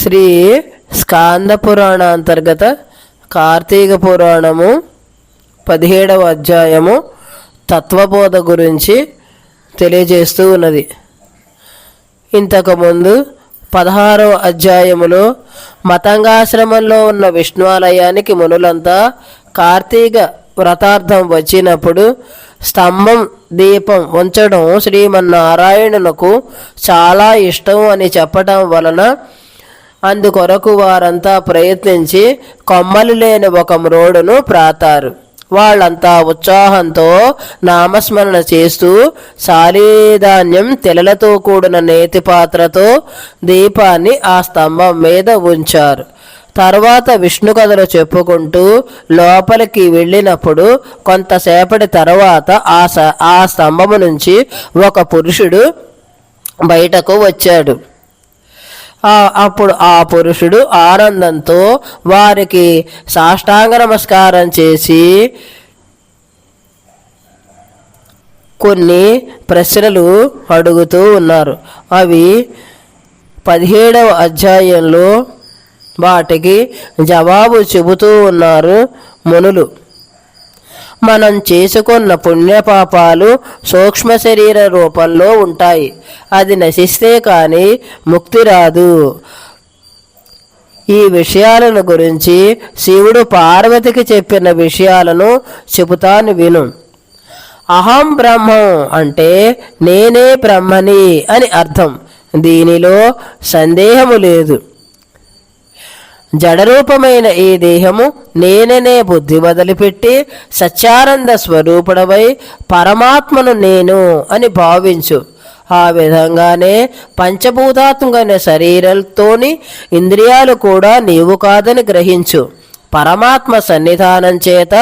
శ్రీ స్కాంద పురాణ అంతర్గత కార్తీక పురాణము పదిహేడవ అధ్యాయము తత్వబోధ గురించి తెలియజేస్తూ ఉన్నది. ఇంతకుముందు పదహారవ అధ్యాయములో మతంగాశ్రమంలో ఉన్న విష్ణువాలయానికి మునులంతా కార్తీక వ్రతార్థం వచ్చినప్పుడు స్తంభం దీపం ఉంచడం శ్రీమన్నారాయణునకు చాలా ఇష్టం అని చెప్పటం వలన అందుకొరకు వారంతా ప్రయత్నించి కొమ్మలు లేని ఒక మ్రోడును ప్రాతారు. వాళ్ళంతా ఉత్సాహంతో నామస్మరణ చేస్తూ సాలీధాన్యం తెలలతో కూడిన నేతి పాత్రతో దీపాన్ని ఆ స్తంభం మీద ఉంచారు. తర్వాత విష్ణు కథలు చెప్పుకుంటూ లోపలికి వెళ్ళినప్పుడు కొంతసేపటి తర్వాత ఆ స ఆ స్తంభము నుంచి ఒక పురుషుడు బయటకు వచ్చాడు. అప్పుడు ఆ పురుషుడు ఆనందంతో వారికి సాష్టాంగ నమస్కారం చేసి కొన్ని ప్రశ్నలు అడుగుతూ ఉన్నారు. అవి పదిహేడవ అధ్యాయంలో వాటికి జవాబు చెబుతూ ఉన్నారు మునులు. మనం చేసుకున్న పుణ్యపాపాలు సూక్ష్మ శరీర రూపంలో ఉంటాయి. అది నశిస్తే కానీ ముక్తి రాదు. ఈ విషయాలను గురించి శివుడు పార్వతికి చెప్పిన విషయాలను చెబుతాను విను. అహం బ్రహ్మం అంటే నేనే బ్రహ్మని అని అర్థం. దీనిలో సందేహము లేదు. జడరూపమైన ఈ దేహము నేననే బుద్ధి వదిలిపెట్టి సత్యానంద స్వరూపుడవై పరమాత్మను నేను అని భావించు. ఆ విధంగానే పంచభూతాత్మకమైన శరీరంతోని ఇంద్రియాలు కూడా నీవు కాదని గ్రహించు. పరమాత్మ సన్నిధానం చేత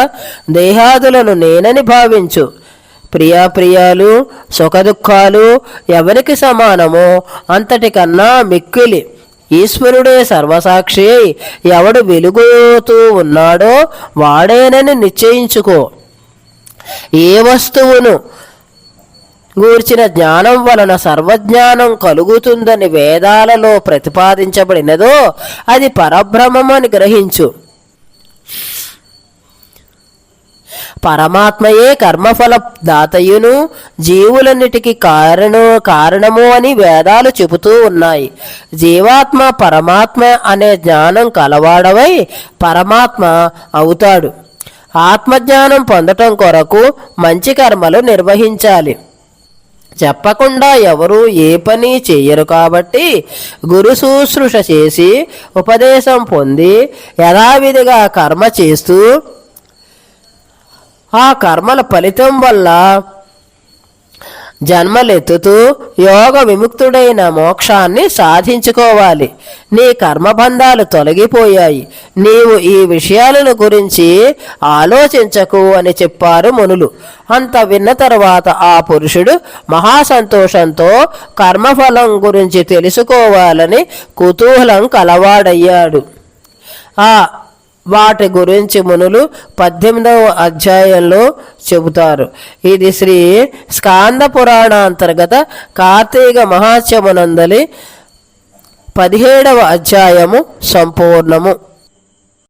దేహాదులను నేనని భావించు. ప్రియాప్రియాలు సుఖదుఖాలు ఎవరికి సమానమో అంతటికన్నా మిక్కిలి. ఈశ్వరుడే సర్వసాక్షి. ఎవడు వెలుగుతూ ఉన్నాడో వాడేనని నిశ్చయించుకో. ఏ వస్తువును గూర్చిన జ్ఞానం వలన సర్వజ్ఞానం కలుగుతుందని వేదాలలో ప్రతిపాదించబడినదో అది పరబ్రహ్మమని గ్రహించు. పరమాత్మయే కర్మఫల దాతయును జీవులన్నిటికీ కారణు కారణము అని వేదాలు చెబుతూ ఉన్నాయి. జీవాత్మ పరమాత్మ అనే జ్ఞానం కలవాడవై పరమాత్మ అవుతాడు. ఆత్మజ్ఞానం పొందటం కొరకు మంచి కర్మలు నిర్వహించాలి. చెప్పకుండా ఎవరు ఏ పని చేయరు కాబట్టి గురు శుశ్రూష చేసి ఉపదేశం పొంది యథావిధిగా కర్మ చేస్తూ ఆ కర్మల ఫలితం వల్ల జన్మలెత్తుతూ యోగ విముక్తుడైన మోక్షాన్ని సాధించుకోవాలి. నీ కర్మబంధాలు తొలగిపోయాయి. నీవు ఈ విషయాలను గురించి ఆలోచించకు అని చెప్పారు మునులు. అంత విన్న తర్వాత ఆ పురుషుడు మహాసంతోషంతో కర్మఫలం గురించి తెలుసుకోవాలని కుతూహలం కలవాడయ్యాడు. ఆ వాటి గురించి మునులు పద్దెనిమిదవ అధ్యాయంలో చెబుతారు. ఇది శ్రీ స్కాంద పురాణ అంతర్గత కార్తీక మహాత్యమునందలి పదిహేడవ అధ్యాయము సంపూర్ణము.